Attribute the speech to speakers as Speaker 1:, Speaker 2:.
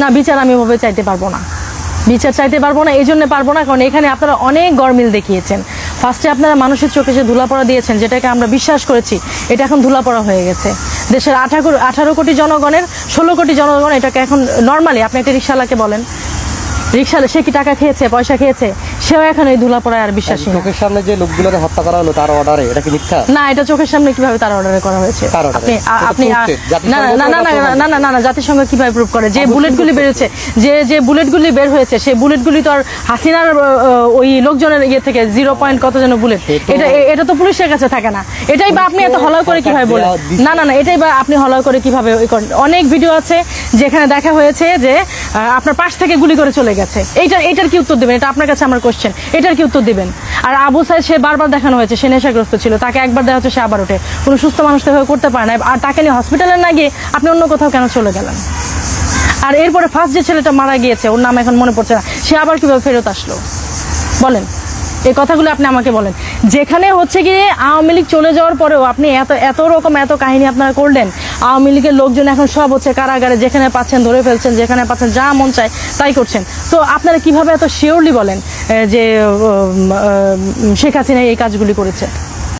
Speaker 1: না, বিচার আমি ওভাবে চাইতে পারব না। বিচার চাইতে পারব না এই জন্য পারব না, কারণ এখানে আপনারা অনেক গরমিল দেখিয়েছেন। ফার্স্টে আপনারা মানুষের চোখে যে ধুলাপড়া দিয়েছেন, যেটাকে আমরা বিশ্বাস করেছি, এটা এখন ধুলাপড়া হয়ে গেছে। দেশের আঠারো আঠারো কোটি জনগণের, ষোলো কোটি জনগণ এটাকে এখন নর্মালি আপনি একটা রিক্সাওয়ালাকে বলেন রিক্সাওয়ালা সে কি টাকা খেয়েছে পয়সা খেয়েছে? সেও এখন এই ধুলাপড়ায় আর বিশ্বাসী না।
Speaker 2: চোখের সামনে যে লোকগুলোকে হত্যা করা হলো তার অর্ডারে এটা কি মিথ্যা?
Speaker 1: না এটা চোখের সামনে কীভাবে তার অর্ডারে করা হয়েছে?
Speaker 2: order
Speaker 1: আপনি আপনি আ-
Speaker 2: হচ্ছে, জাতিসংঘ
Speaker 1: না না না না না না না না না জাতিসংঘ কীভাবে প্রুভ করে? যে বুলেটগুলি বেরোচ্ছে যে যে বুলেটগুলি বের হয়েছে সেই বুলেটগুলি তো আর হাসিনার আহ, আহ, ওই লোকজনের ইয়ে থেকে জিরো পয়েন্ট কত যেন বুলেট
Speaker 2: সে তো-
Speaker 1: এটা এ- এটা তো পুলিশের কাছে থাকে না। এটাই বা আপনি এত হলাও করে কীভাবে বলেন? না না না এটাই বা আপনি হলাও করে কীভাবে ওই করেন? অনেক ভিডিও আছে যেখানে দেখা হয়েছে যে আহ, আপনার পাশ থেকে গুলি করে চলে গেছে। এইটা এটার কি উত্তর দেবেন? এটা আপনার কাছে আমার কোশ্চেন এটার কি উত্তর দেবেন? আর আবু সাহেব সে বারবার দেখানো হয়েছে, সে নেশাগ্রস্ত ছিল। তাকে একবার দেখা হচ্ছে, সে আবার ওঠে। কোনো সুস্থ মানুষ তো করতে পারে না। আর তাকে নিয়ে হসপিটালে না গিয়ে আপনি অন্য কোথাও কেন চলে গেলেন? আর এরপরে ফার্স্ট যে ছেলেটা মারা গিয়েছে, ওর নাম এখন মনে পড়ছে না। সে আবার কীভাবে ফেরত আসলো? বলেন। এই কথাগুলো আপনি আমাকে বলেন। যেখানে হচ্ছে গিয়ে আওয়ামী লীগ চলে যাওয়ার পরেও আপনি এত এত রকম এত কাহিনী আপনারা করলেন, আওয়ামী লীগের লোকজন এখন সব হচ্ছে কারাগারে যেখানে পাচ্ছেন ধরে ফেলছেন, যেখানে পাচ্ছেন যা মন চায় তাই করছেন। তো আপনারা কীভাবে এত শিওরলি বলেন যে শেখ হাসিনা এই কাজগুলি করেছে?